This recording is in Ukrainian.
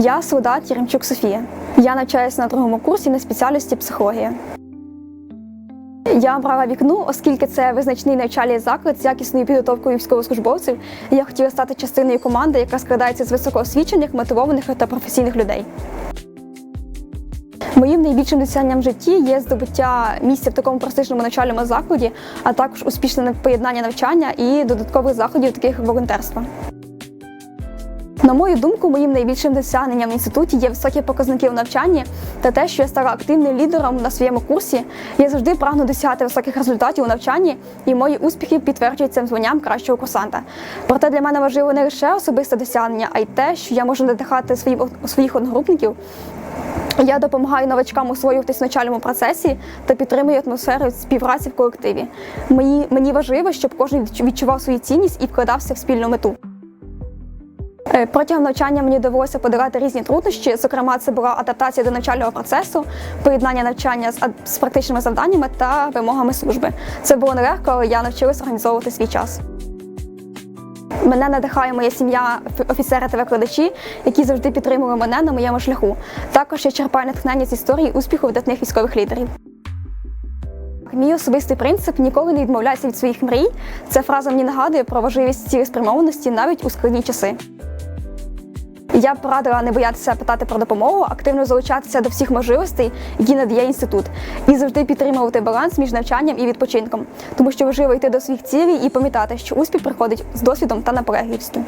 Я солдат Єремчук Софія. Я навчаюся на другому курсі на спеціальності психологія. Я обрала вікно, оскільки це визначний навчальний заклад з якісною підготовкою військовослужбовців. Я хотіла стати частиною команди, яка складається з високоосвічених, мотивованих та професійних людей. Моїм найбільшим досягненням в житті є здобуття місця в такому престижному навчальному закладі, а також успішне поєднання навчання і додаткових заходів, таких як волонтерство. На мою думку, моїм найбільшим досягненням в інституті є високі показники в навчанні та те, що я стала активним лідером на своєму курсі. Я завжди прагну досягати високих результатів у навчанні, і мої успіхи підтверджують цим званням кращого курсанта. Проте для мене важливо не лише особисте досягнення, а й те, що я можу надихати своїх, своїх одногрупників. Я допомагаю новачкам освоюватись в навчальному процесі та підтримую атмосферу співпраці в колективі. Мені, мені важливо, щоб кожен відчував свою цінність і вкладався в спільну мету. Е, Протягом навчання мені довелося подолати різні труднощі. Зокрема, це була адаптація до навчального процесу, поєднання навчання з, практичними завданнями та вимогами служби. Це було нелегко, але я навчилася організовувати свій час. Мене надихає моя сім'я, офіцери та викладачі, які завжди підтримували мене на моєму шляху. Також я черпаю натхнення з історії успіху видатних військових лідерів. Мій особистий принцип ніколи не відмовляйся від своїх мрій. Ця фраза мені нагадує про важливість цілеспрямованості навіть у складні часи. Я б порадила не боятися питати про допомогу, активно залучатися до всіх можливостей, які надає інститут, і завжди підтримувати баланс між навчанням і відпочинком, тому що важливо йти до своїх цілей і пам'ятати, що успіх приходить з досвідом та наполегливістю.